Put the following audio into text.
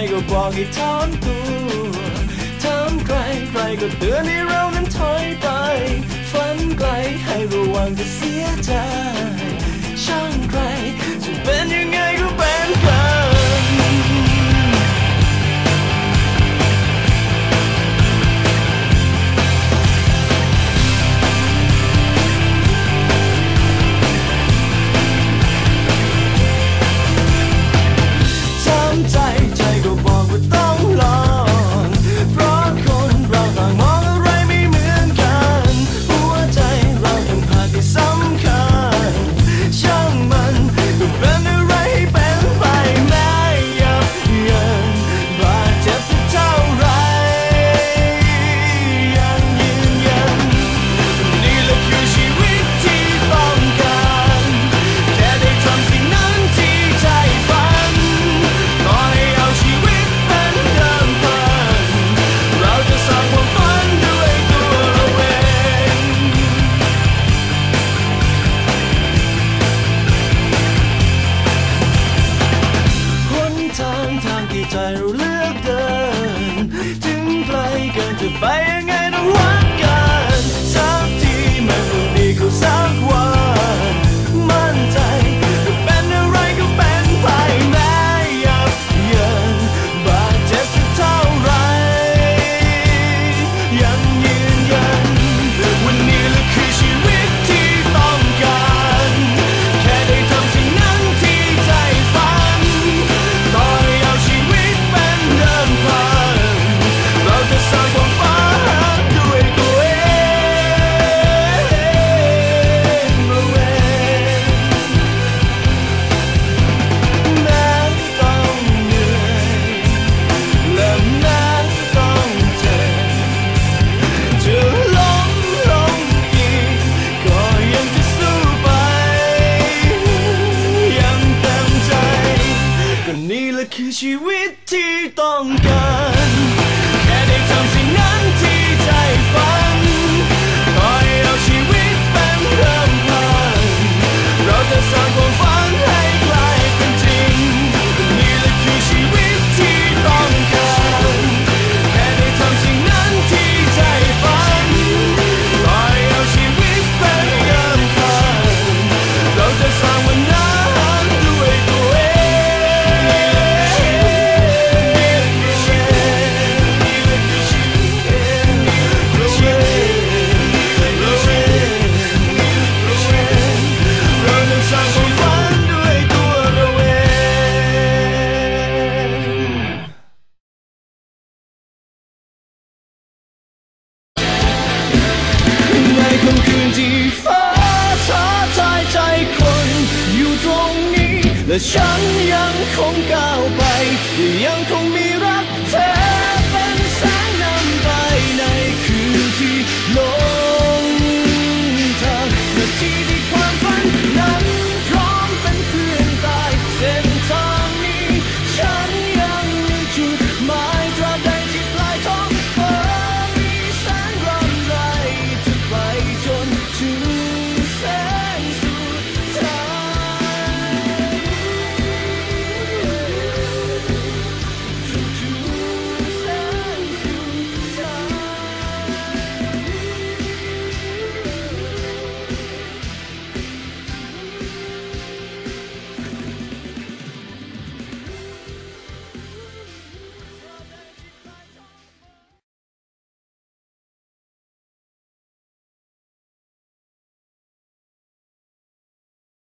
ใครก็บอกให้ถอมตัวถามใครใครก็เตือนให้เรานั้นถอยไป ฝันไกลให้ระวังจะเสียใจ ทางทางที่ใจเราเลือกเดิน ถึงไกลเกินจะไปยังไงต้องรัก 是 with 当间。向阳空告白与阳空明